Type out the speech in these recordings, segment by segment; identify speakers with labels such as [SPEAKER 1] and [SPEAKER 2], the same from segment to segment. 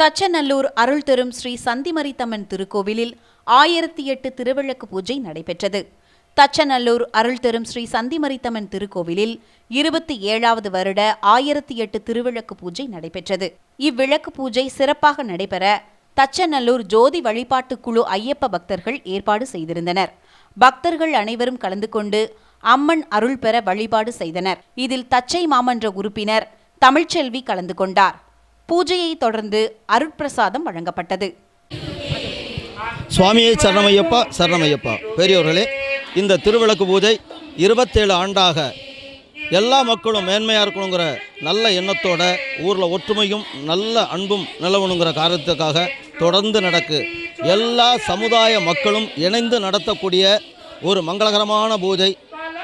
[SPEAKER 1] தச்சநல்லூர் அருள் தரும் ஸ்ரீ சந்திமரித்தம்மன் திருக்கோவிலில் ஆயிரத்தி எட்டு திருவிளக்கு பூஜை நடைபெற்றது. தச்சநல்லூர் அருள் தரும் ஸ்ரீ சந்திமரித்தம்மன் திருக்கோவிலில் இருபத்தி ஏழாவது வருட ஆயிரத்தி எட்டு திருவிளக்கு பூஜை நடைபெற்றது. இவ்விளக்கு பூஜை சிறப்பாக நடைபெற தச்சநல்லூர் ஜோதி வழிபாட்டு குழு ஐயப்ப பக்தர்கள் ஏற்பாடு செய்திருந்தனர். பக்தர்கள் அனைவரும் கலந்து கொண்டு அம்மன் அருள் பெற வழிபாடு செய்தனர். இதில் தச்சை மாமன்ற உறுப்பினர் தமிழ்ச்செல்வி கலந்து கொண்டார். பூஜையை தொடர்ந்து அருட்பிரசாதம் வழங்கப்பட்டது.
[SPEAKER 2] சுவாமியை சரணமையப்பா சரணமையப்பா. பெரியோர்களே இந்த திருவிளக்கு பூஜை இருபத்தேழு ஆண்டாக எல்லா மக்களும் மேன்மையாக இருக்கணுங்கிற நல்ல எண்ணத்தோட ஊரில் ஒற்றுமையும் நல்ல அன்பும் நிலவணுங்கிற காரணத்துக்காக தொடர்ந்து நடக்கு. எல்லா சமுதாய மக்களும் இணைந்து நடத்தக்கூடிய ஒரு மங்களகரமான பூஜை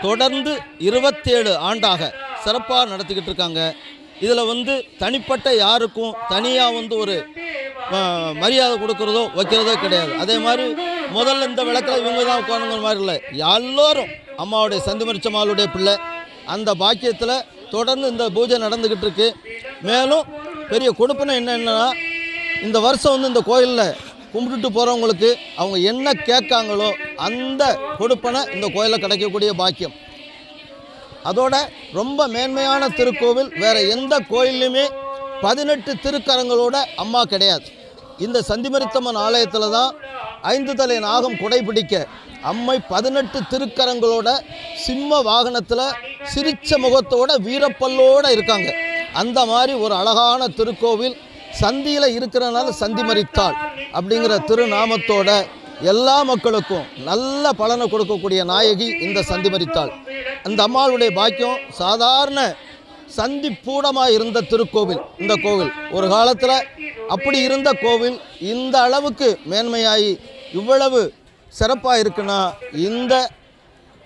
[SPEAKER 2] தொடர்ந்து இருபத்தேழு ஆண்டாக சிறப்பாக நடத்திக்கிட்டு இருக்காங்க. இதில் வந்து தனிப்பட்ட யாருக்கும் தனியாக வந்து ஒரு மரியாதை கொடுக்குறதோ வைக்கிறதோ கிடையாது. அதே மாதிரி முதல்ல இந்த விளக்கில் இவங்க தான் உட்காணுங்கிற மாதிரி இல்லை. எல்லோரும் அம்மாவுடைய சந்திமரிச்சம்மாளுடைய பிள்ளை. அந்த பாக்கியத்தில் தொடர்ந்து இந்த பூஜை நடந்துக்கிட்டு இருக்கு. மேலும் பெரிய கொடுப்பனை என்னென்னா இந்த வருஷம் வந்து இந்த கோயிலில் கும்பிட்டுட்டு போகிறவங்களுக்கு அவங்க என்ன கேட்காங்களோ அந்த கொடுப்பனை இந்த கோயிலில் கிடைக்கக்கூடிய பாக்கியம். அதோட ரொம்ப மேன்மையான திருக்கோவில் வேற எந்த கோயில்லையுமே பதினெட்டு திருக்கரங்களோட அம்மா கிடையாது. இந்த சந்திமரித்தம்மன் ஆலயத்தில் தான் ஐந்து தலை நாகம் குடைபிடிக்க அம்மை பதினெட்டு திருக்கரங்களோட சிம்ம வாகனத்தில் சிரிச்ச முகத்தோட வீரப்பல்லோடு இருக்காங்க. அந்த மாதிரி ஒரு அழகான திருக்கோவில் சந்தியில் இருக்கிறனால சந்திமரித்தாள் அப்படிங்கிற திருநாமத்தோட எல்லா மக்களுக்கும் நல்ல பலனை கொடுக்கக்கூடிய நாயகி இந்த சந்தி மரித்தாள் அந்த அம்மாளுடைய பாக்கியம் சாதாரண சந்தி பூடமாக இருந்த திருக்கோவில் இந்த கோவில். ஒரு காலத்தில் அப்படி இருந்த கோவில் இந்த அளவுக்கு மேன்மையாகி இவ்வளவு சிறப்பாக இருக்குன்னா இந்த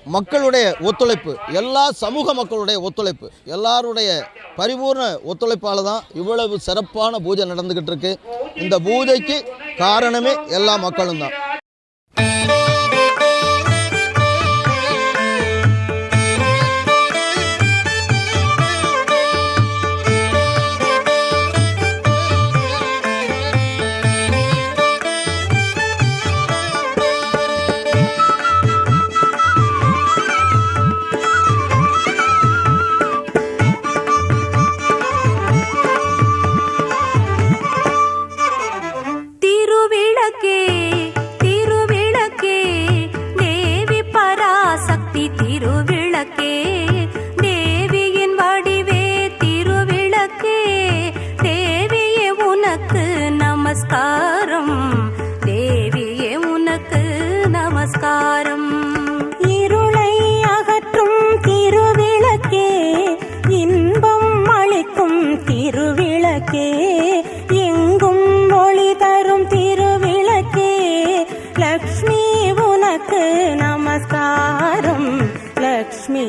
[SPEAKER 2] மக்களுடைய ஒத்துழைப்பு எல்லா சமூக மக்களுடைய ஒத்துழைப்பு எல்லாருடைய பரிபூர்ண ஒத்துழைப்பால் தான் இவ்வளவு சிறப்பான பூஜை நடந்துக்கிட்டு இருக்கு. இந்த பூஜைக்கு காரணமே எல்லா மக்களும் தான்.
[SPEAKER 3] நமஸ்காரம் இருளை அகற்றும் திருவிளக்கே இன்பம் அளிக்கும் திருவிளக்கே எங்கும் ஒளி தரும் திருவிளக்கே லக்ஷ்மி உனக்கு நமஸ்காரம் லக்ஷ்மி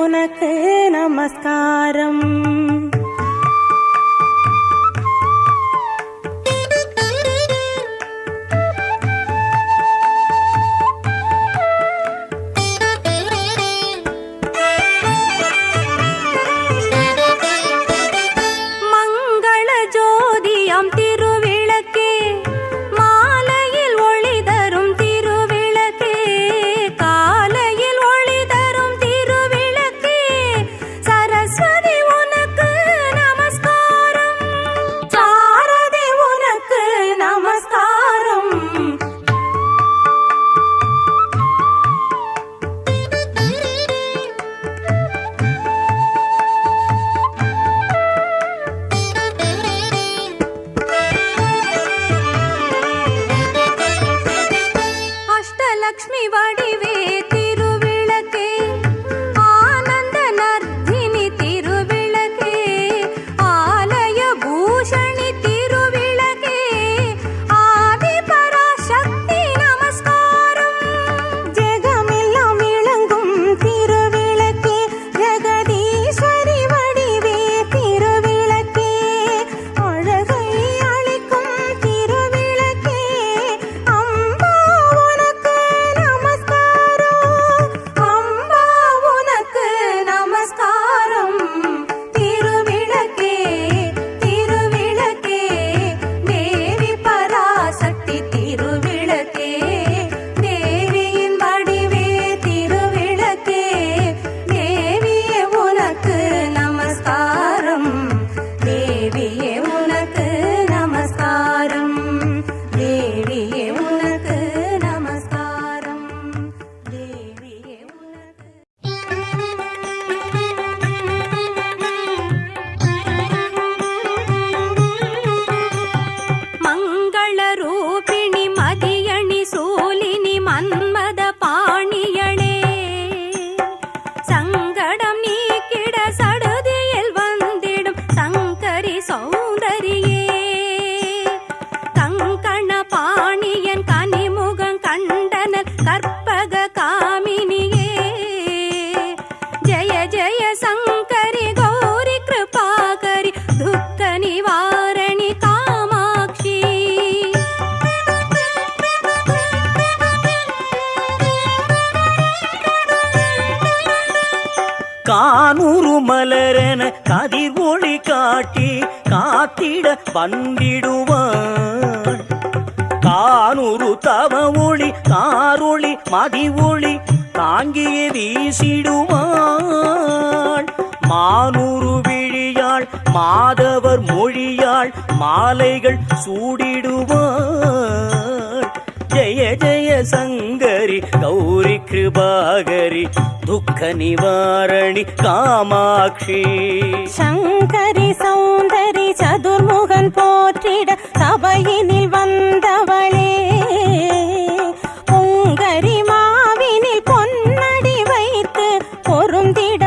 [SPEAKER 3] உனக்கு நமஸ்காரம்.
[SPEAKER 4] கானூறு கதிர் ஒளி காட்டி காத்திட வந்திடுவான். கானூறு தவ ஒளி காரொளி மதி ஒளி தாங்கிய வீசிடுவான். மானூறு விழியாள் மாதவர் மொழியாள் மாலைகள் சூடிடுவான். ஜெய ஜெய சங்க சங்கரி கௌரி கிருபாகரி துக்க நிவாரணி காமாட்சி.
[SPEAKER 3] சங்கரி சௌந்தரி சதுர்முகன் போற்றிட சபையினில் வந்தவளே. பொங்கரி மாவினில் பொன்னடி வைத்து பொருந்திட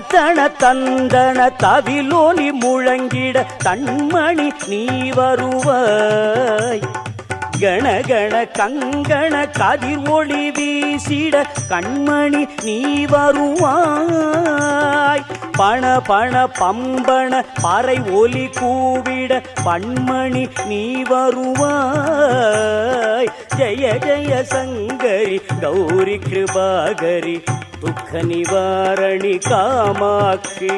[SPEAKER 4] தன தந்தன தவிலோலி முழங்கிட தன்மணி நீ வருவாய். கணகண கங்கண கதிர் ஒளி வீசிட கண்மணி நீ வருவாய். பண பண பம்பன பறை ஒலி கூவிட பண்மணி நீ வருவாய். ஜெய ஜெய சங்கரி கௌரி கிருபாகரி துக்க நிவாரணி காமாட்சி.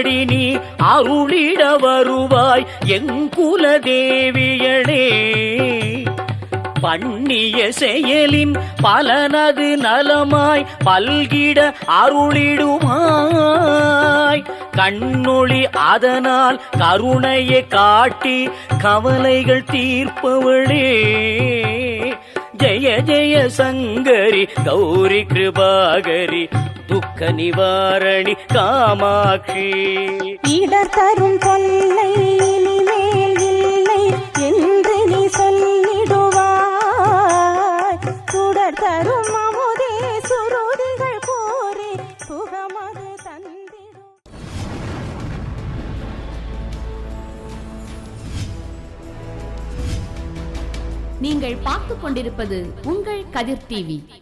[SPEAKER 4] எண்ணியபடி நீ அருளிட வருவாய் எங்குல தேவியனே பண்ணிய செயலின் பலனது நலமாய் பல்கிட அருளிடுமாய் கண்ணொளி அதனால் கருணையை காட்டி கவலைகள் தீர்ப்பவளே. ஜெய ஜெய சங்கரி கௌரி கிருபாகரி துக்க நிவாரணி காமாட்சி.
[SPEAKER 3] இடர் தரும் தொல்லை இனிமேல் இல்லை என்று நீ சொல்லிடுவாய். சுடர் தரும் அமுதே சுருதிகள் கோரி சுகமது தந்திடும்.
[SPEAKER 5] நீங்கள் பார்த்துக் கொண்டிருப்பது உங்கள் கதிர் டிவி.